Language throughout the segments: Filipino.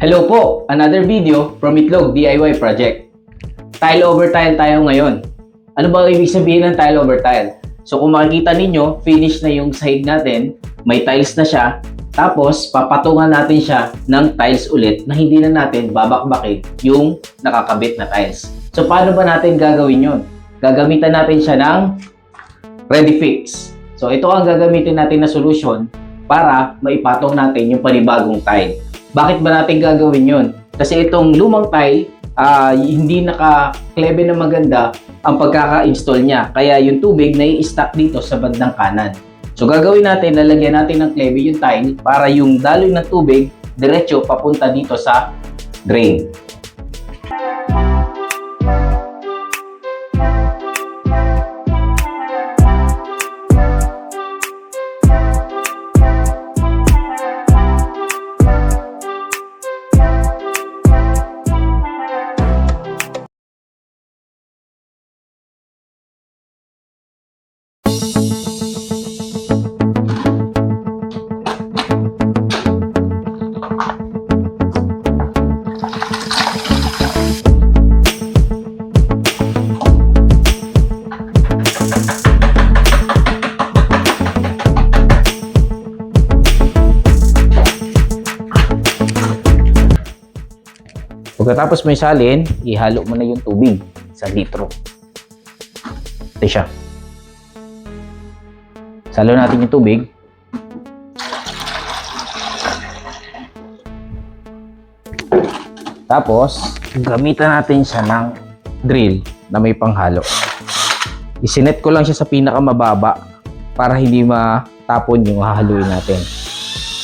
Hello po! Another video from Itlog DIY Project. Tile over tile tayo ngayon. Ano ba ibig sabihin ng tile over tile? So kung makikita ninyo, finish na yung sahig natin, may tiles na siya, tapos papatungan natin siya ng tiles ulit na hindi na natin babakbakin yung nakakabit na tiles. So paano ba natin gagawin yon? Gagamitan natin siya ng Ready Fix. So ito ang gagamitin natin na solution para maipatong natin yung panibagong tile. Bakit ba natin gagawin yon? Kasi itong lumang tile, ah, hindi naka-klebe na maganda ang pagkaka-install niya. Kaya yung tubig na i-stack dito sa bandang kanan. So gagawin natin, lalagyan natin ng klebe yung tile para yung daloy ng tubig diretso papunta dito sa drain. Pagkatapos mo isalin, ihalo mo na yung tubig sa litro. Ito siya. Salo natin yung tubig. Tapos, gamitan natin siya ng drill na may panghalo. Isinet ko lang siya sa pinakamababa para hindi matapon yung hahaluin natin.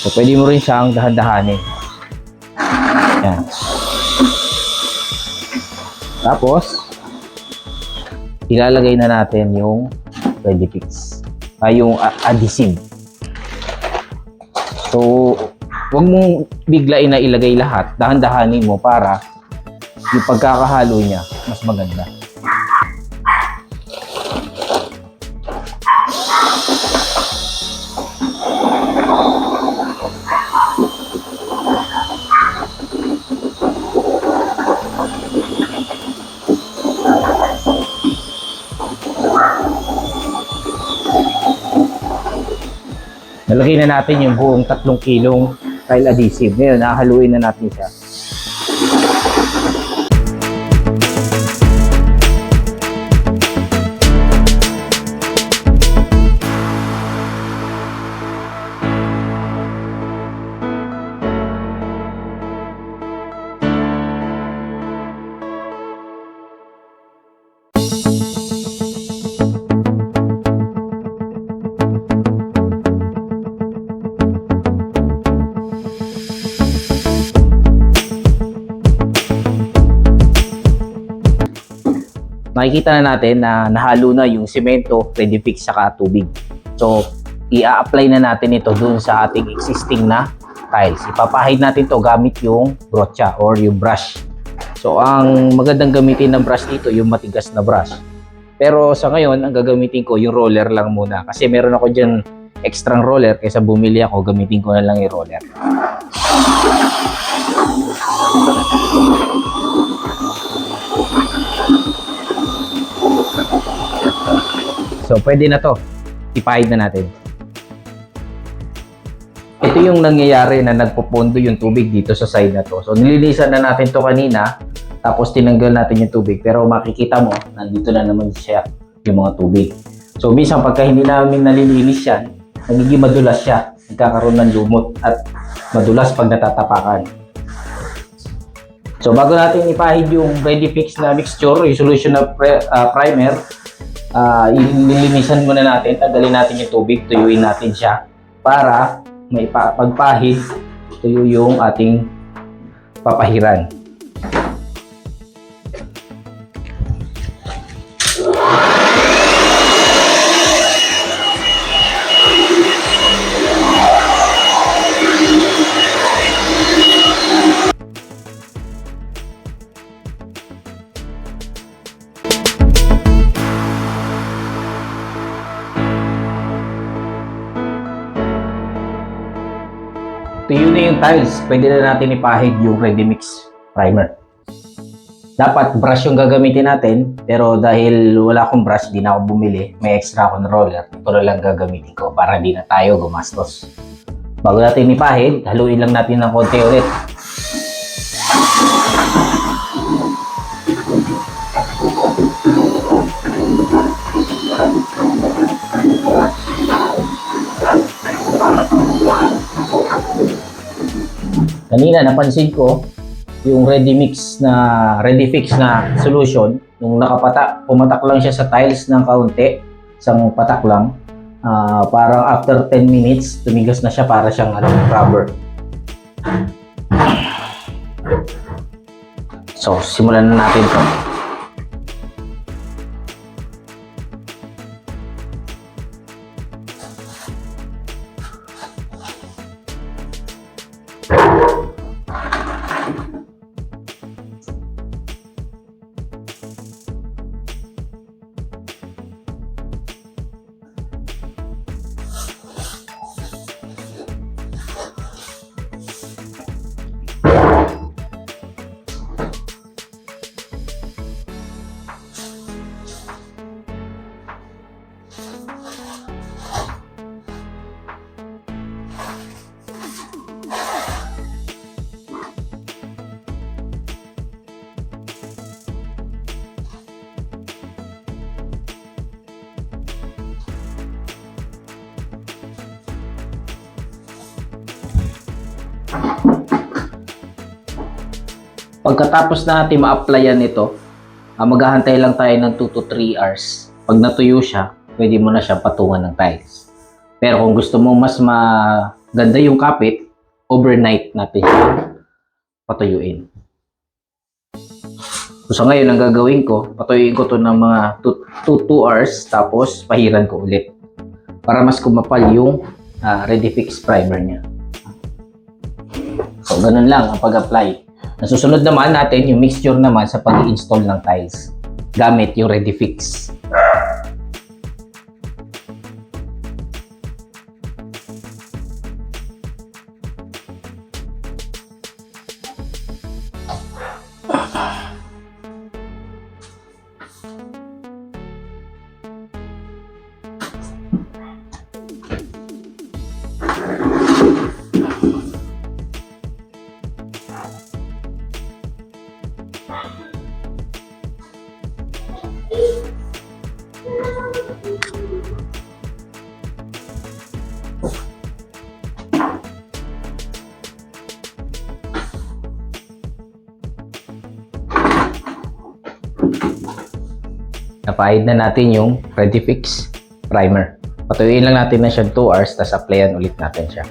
So, pwede mo rin siyang dahan-dahanin. Yan. Tapos, ilalagay na natin yung ready fix. Ay, yung a- adhesive. So, huwag mong biglain na ilagay lahat. Dahan-dahanin mo para yung pagkakahalo niya mas maganda. Nalagay na natin yung buong tatlong kilong tile adhesive. Ngayon, nahaluin na natin siya. Makikita na natin na nahalo na yung semento, ready fix, saka tubig. So, i-apply na natin ito dun sa ating existing na tiles. Ipapahid natin to gamit yung brocha or yung brush. So, ang magandang gamitin ng brush dito, yung matigas na brush. Pero sa ngayon, ang gagamitin ko, yung roller lang muna. Kasi meron ako dyan extra roller, kaysa bumili ako, gamitin ko na lang yung roller. So, pwede na to. Ipahid na natin. Ito yung nangyayari na nagpupondo yung tubig dito sa side na to. So, nilinisan na natin to kanina. Tapos, tinanggal natin yung tubig. Pero makikita mo, nandito na naman siya yung mga tubig. So, minsan pagka hindi namin nalilinis yan, nagiging madulas siya. Nagkakaroon ng lumot at madulas pag natatapakan. So, bago natin ipahid yung ready fix na mixture, yung solution na pre- ah, primer, ah ililinisan muna natin, tanggalin natin yung tubig, tuyuin natin siya para may pa- pagpahid, tuyo yung ating papahiran. Yung tiles, pwede na natin ipahid yung ready mix primer. Dapat brush yung gagamitin natin, pero dahil wala akong brush, di na ako bumili, may extra akong roller, ito na lang gagamitin ko para di na tayo gumastos. Bago natin ipahid, haluin lang natin ng konti ulit. Kanina napansin ko yung ready mix na ready fix na solution. Nung nakapata pumatak lang siya sa tiles ng kaunti isang patak lang. Ah, parang after 10 minutes tumigas na siya para siyang ano, rubber. So simulan na natin to Pagkatapos natin ma-applyan ito, ah, maghahantay lang tayo ng 2 to 3 hours. Pag natuyo siya, pwede mo na siya patungan ng tiles. Pero kung gusto mo mas maganda yung kapit, overnight natin siya patuyuin. So sa ngayon, ang gagawin ko, patuyuin ko to ng mga 2 2 hours, tapos pahiran ko ulit. Para mas kumapal yung ah, ready fix primer niya. So ganun lang ang pag-apply. Nasusunod naman natin yung mixture naman sa pag-install ng tiles gamit yung ready Napahid na natin yung ready primer. Patuyuin lang natin na siya 2 hours tapos applyan ulit natin siya.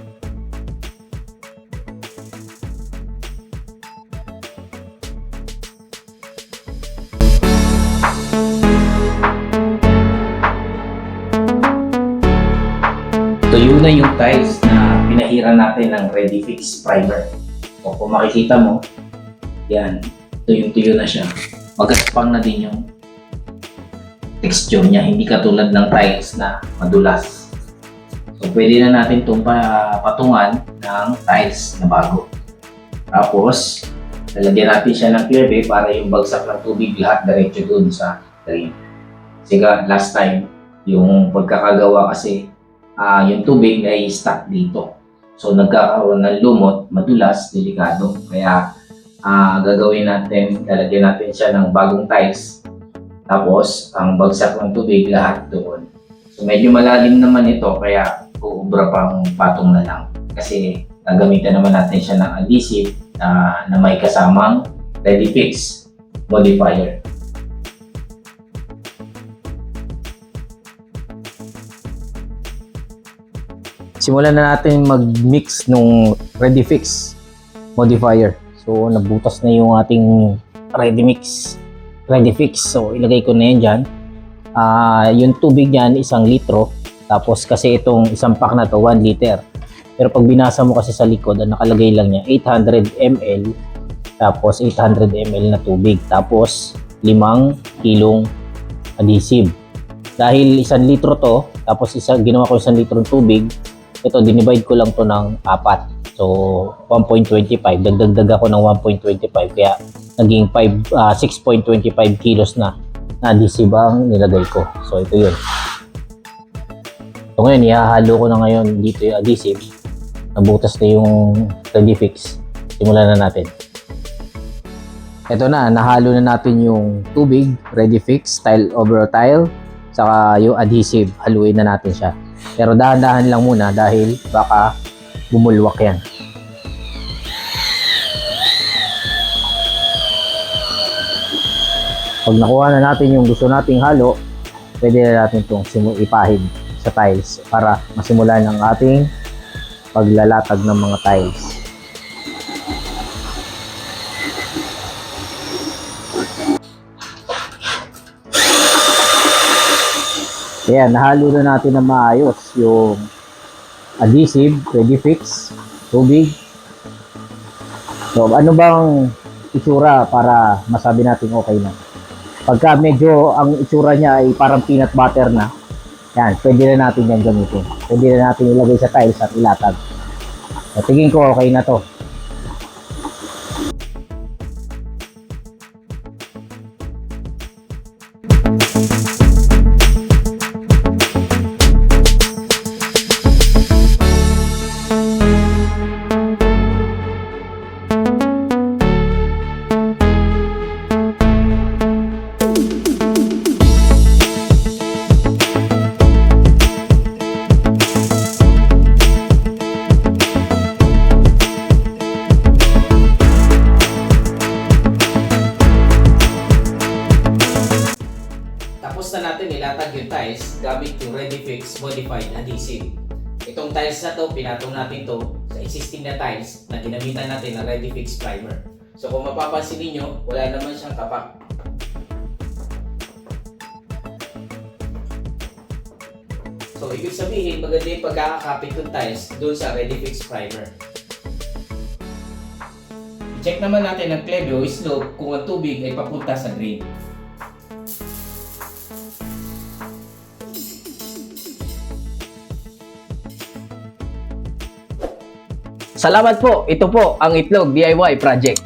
Tuyo na yung tiles na pinahiran natin ng ready primer. So kung makikita mo, yan, tuyong-tuyo na siya. Magaspang na din yung texture niya, hindi katulad ng tiles na madulas. So pwede na natin itong pa- patungan ng tiles na bago. Tapos, lalagyan natin siya ng clear bay para yung bagsak ng tubig lahat diretso dun sa drain. Kasi last time, yung pagkakagawa kasi, ah yung tubig ay stuck dito. So nagkakaroon ng lumot, madulas, delikado. Kaya ah gagawin natin, lalagyan natin siya ng bagong tiles tapos, ang bagsak ng tubig lahat doon. So, medyo malalim naman ito, kaya uubra pang patong na lang. Kasi, gagamitan naman natin siya ng adhesive na, na may kasamang ready fix modifier. Simulan na natin mag-mix nung ready fix modifier. So, nabutas na yung ating ready mix ready fix. So, ilagay ko na yan dyan. Ah, yung tubig niyan, isang litro. Tapos, kasi itong isang pack na to, 1 liter. Pero pag binasa mo kasi sa likod, ang nakalagay lang niya, 800 ml. Tapos, 800 ml na tubig. Tapos, 5 kilong adhesive. Dahil isang litro to, tapos isa, ginawa ko isang litro ng tubig, ito, dinivide ko lang to ng apat. So, 1.25. Dagdagdag ako ng 1.25. Kaya, naging 5, ah, 6.25 kilos na na adhesive ang nilagay ko. So, ito yun. So, ngayon, ihahalo ko na ngayon dito yung adhesive. Nabutas na yung ready fix. Simulan na natin. Ito na, nahalo na natin yung tubig, ready fix, tile over tile, saka yung adhesive, haluin na natin siya. Pero dahan-dahan lang muna dahil baka bumulwak yan. Pag nakuha na natin yung gusto nating halo, pwede na natin itong ipahid sa tiles para masimulan ang ating paglalatag ng mga tiles. Ayan, nahalo na natin na maayos yung adhesive, ready fix, tubig. So, ano bang itsura para masabi natin okay na? Pagka medyo ang itsura niya ay parang peanut butter na, yan, pwede na natin yan gamitin. Pwede na natin ilagay sa tiles at ilatag. So, tingin ko okay na to. Tiles na to, pinatong natin to sa existing na tiles na ginamitan natin ng Ready Fix Primer. So kung mapapansin niyo, wala naman siyang kapak. So ibig sabihin, maganda yung pagkakakapit ng tiles doon sa Ready Fix Primer. I-check naman natin ang cleve o slope kung ang tubig ay papunta sa drain. Salamat po. Ito po ang Itlog DIY project.